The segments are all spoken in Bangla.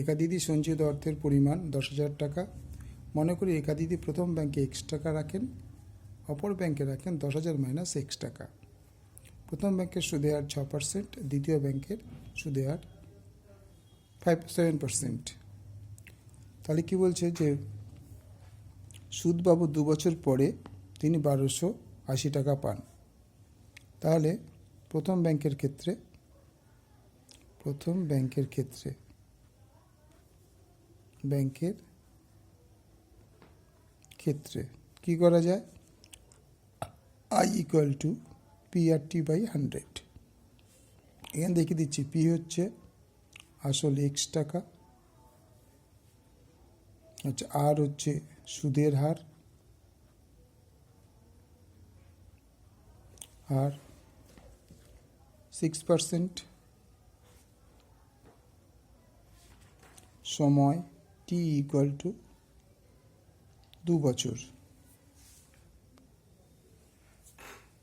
একাদিদি সঞ্চিত অর্থের পরিমাণ দশ হাজার টাকা। মনে করি একাদিদি প্রথম ব্যাংকে এক্স টাকা রাখেন, অপর ব্যাংকে রাখেন দশ হাজার মাইনাস এক্স টাকা। প্রথম ব্যাংকের সুদে হার ছ পার্সেন্ট দ্বিতীয় ব্যাংকের সুদে হার ফাইভ সেভেন পার্সেন্ট তাহলে কী বলছে যে, সুদবাবু দু বছর পরে তিনি বারোশো আশি টাকা পান। তাহলে প্রথম ব্যাংকের ক্ষেত্রে, প্রথম ব্যাংকের ক্ষেত্রে ব্যাংকের ক্ষেত্রে। কি করা যায়? I equal to P R T by hundred এখানে দেখিয়ে দিচ্ছি পি হচ্ছে আসল এক্স টাকা। আচ্ছা আর হচ্ছে সুদের হার। আর সিক্স পার্সেন্ট সময় টি ইকুয়াল টু দু বছর।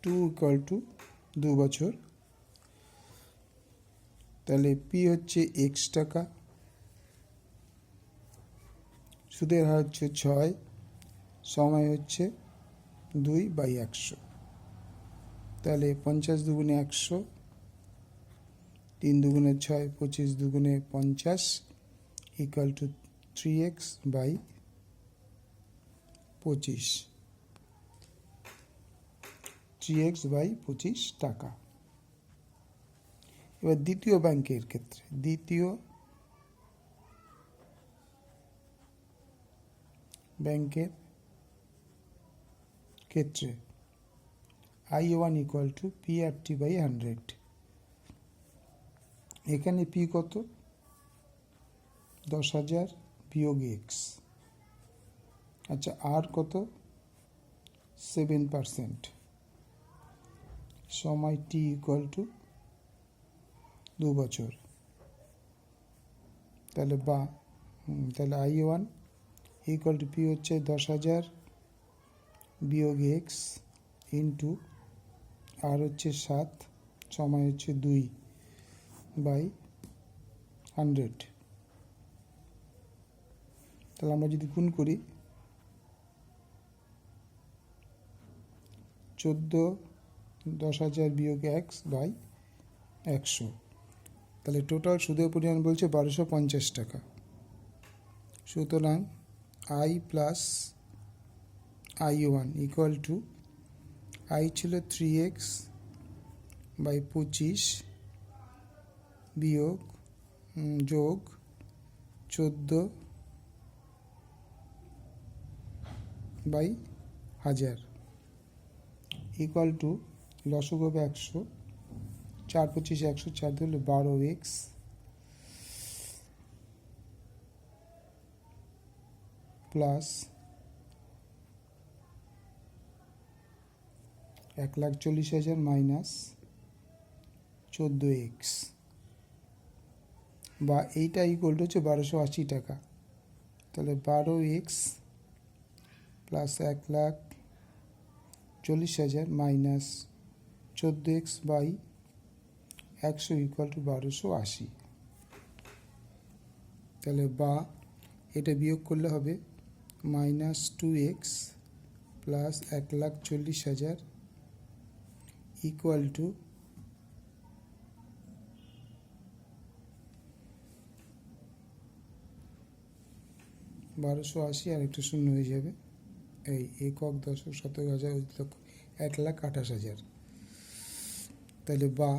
টু ইকুয়াল টু দু বছর। তাহলে পি হচ্ছে এক্স টাকা। সুদের হার হচ্ছে ছয়, সময় হচ্ছে দুই বাই একশো। তাহলে পঞ্চাশ দুগুণে একশো, তিন দুগুণে ছয়, পঁচিশ দুগুণে পঞ্চাশ equal to three X by পঁচিশ। থ্রি এক্স বাই পঁচিশ টাকা। এবার দ্বিতীয় ব্যাংকের ক্ষেত্রে, দ্বিতীয় ব্যাংকের ক্ষেত্রে I one equal to P R T by hundred এখানে পি কত? দশ হাজার বিয়োগ এক্স আচ্ছা আর কত? সেভেন পারসেন্ট সময় টি ইকুয়াল টু দু বছর। তাহলে বা তাহলে I one equal to P হচ্ছে দশ হাজার বিয়োগ এক্স ইন্টু আর হচ্ছে সাত, সময় হচ্ছে দুই বাই হান্ড্রেড তাহলে আমরা যদি গুণ করি, চোদ্দ দশ হাজার বিয়োগ এক্স বাই একশো। তাহলে টোটাল সুদের পরিমাণ বলছে বারোশো পঞ্চাশ টাকা। সুতরাং I plus I one equal to I ছিল থ্রি এক্স বাই পঁচিশ বিয়োগ যোগ চোদ্দ বাই হাজার ইকুয়াল টু লসক হবে একশো, চার পঁচিশ একশো, চার ধরলে বারো এক্স প্লাস এক লাখ চল্লিশ হাজার মাইনাস চোদ্দ এক্স বা এইটা ইকুয়াল টু হচ্ছে বারোশো আশি টাকা। তাহলে বারো এক্স প্লাস এক লাখ চল্লিশ হাজার মাইনাস চোদ্দ এক্স বাই একশো ইকুয়াল টু বারোশো আশি। তাহলে বা এটা বিয়োগ করলে হবে মাইনাস টু এক্স প্লাস এক লাখ চল্লিশ হাজার ইকুয়াল টু বারোশো আশি আর একটা শূন্য হয়ে যাবে। এই একক দশক সতেরো হাজার লক্ষ এক লাখ আঠাশ হাজার। তাহলে বা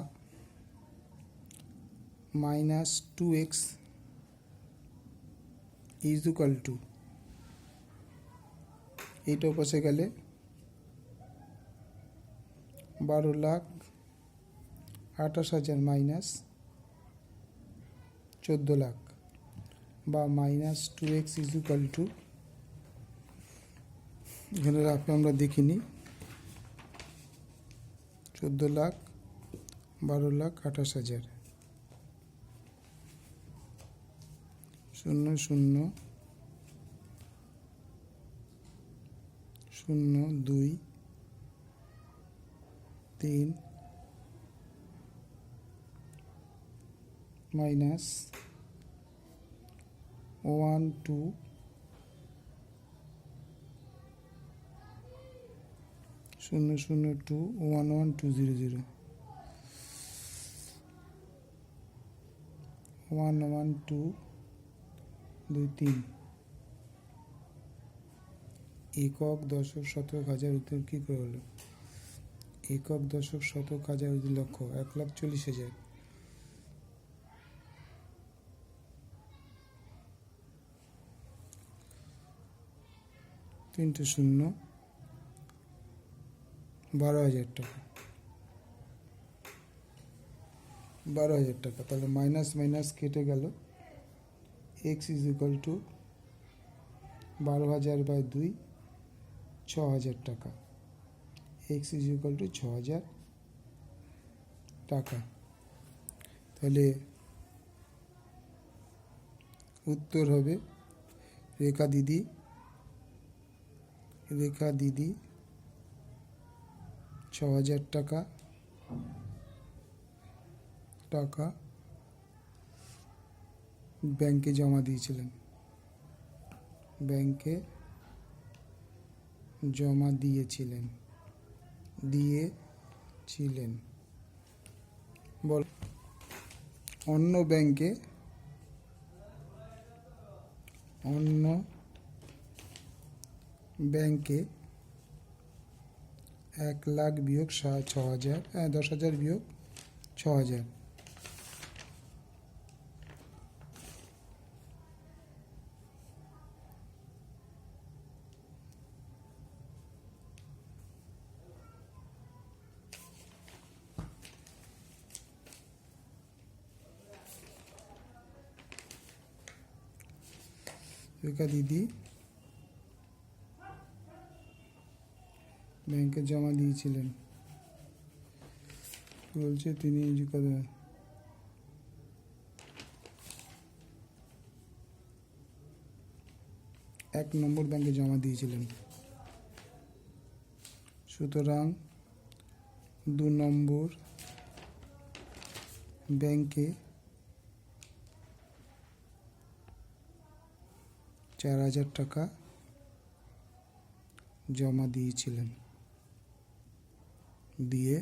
minus two X is equal to. এইটা পাশে গেলে বারো লাখ আঠাশ হাজার মাইনাস চোদ্দ লাখ। বা minus two X is equal to এখানে রাখে আমরা দেখিনি। চোদ্দ লাখ, বারো লাখ, আঠাশ হাজার। শূন্য শূন্য। শূন্য, দুই। তিন। Minus one, two. শূন্য শূন্য two one one two zero zero. One one two দুই তিন। একক দশক শতক হাজার উত্তর কী করে হলো? একক দশক শতক হাজার লক্ষ, এক লাখ চল্লিশ হাজার। তিনটে শূন্য। বারো হাজার টাকা। বারো হাজার টাকা। তাহলে মাইনাস মাইনাস কেটে গেল। এক্স ইজ ইকাল টু বারো হাজার বাই দুই, ছ হাজার টাকা। এক্স ইজ ইকাল টু ছ হাজার টাকা। তাহলে উত্তর হবে রেখা দিদি। রেখা দিদি ছ হাজার টাকা। টাকা ব্যাংকে জমা দিয়েছিলেন। ব্যাংকে জমা দিয়েছিলেন। দিয়েছিলেন। বল অন্য ব্যাংকে অন্য ব্যাংকে এক লাখ বিয়োগ ছ হাজার। হ্যাঁ দশ হাজার বিয়োগ ছ হাজার। দিদি। ব্যাংকে জমা দিয়েছিলেন। বলছে, তিনি কথা। এক নম্বর ব্যাংকে জমা দিয়েছিলেন। সুতরাং দু নম্বর ব্যাংকে চার হাজার টাকা জমা দিয়েছিলেন। দিয়ে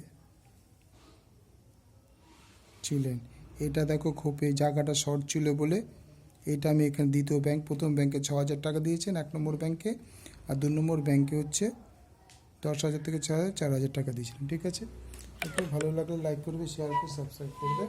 ছিলেন। এটা দেখো খোপে জায়গাটা শর্ট ছিল বলে এটা আমি এখানে দ্বিতীয় ব্যাংক প্রথম ব্যাংকে ছ হাজার টাকা দিয়েছেন এক নম্বর ব্যাংকে আর দু নম্বর ব্যাংকে হচ্ছে দশ হাজার থেকে ছ হাজার, চার হাজার টাকা দিয়েছিলেন, ঠিক আছে? একটু ভালো লাগলে লাইক করবে শেয়ার করবে সাবস্ক্রাইব করবে।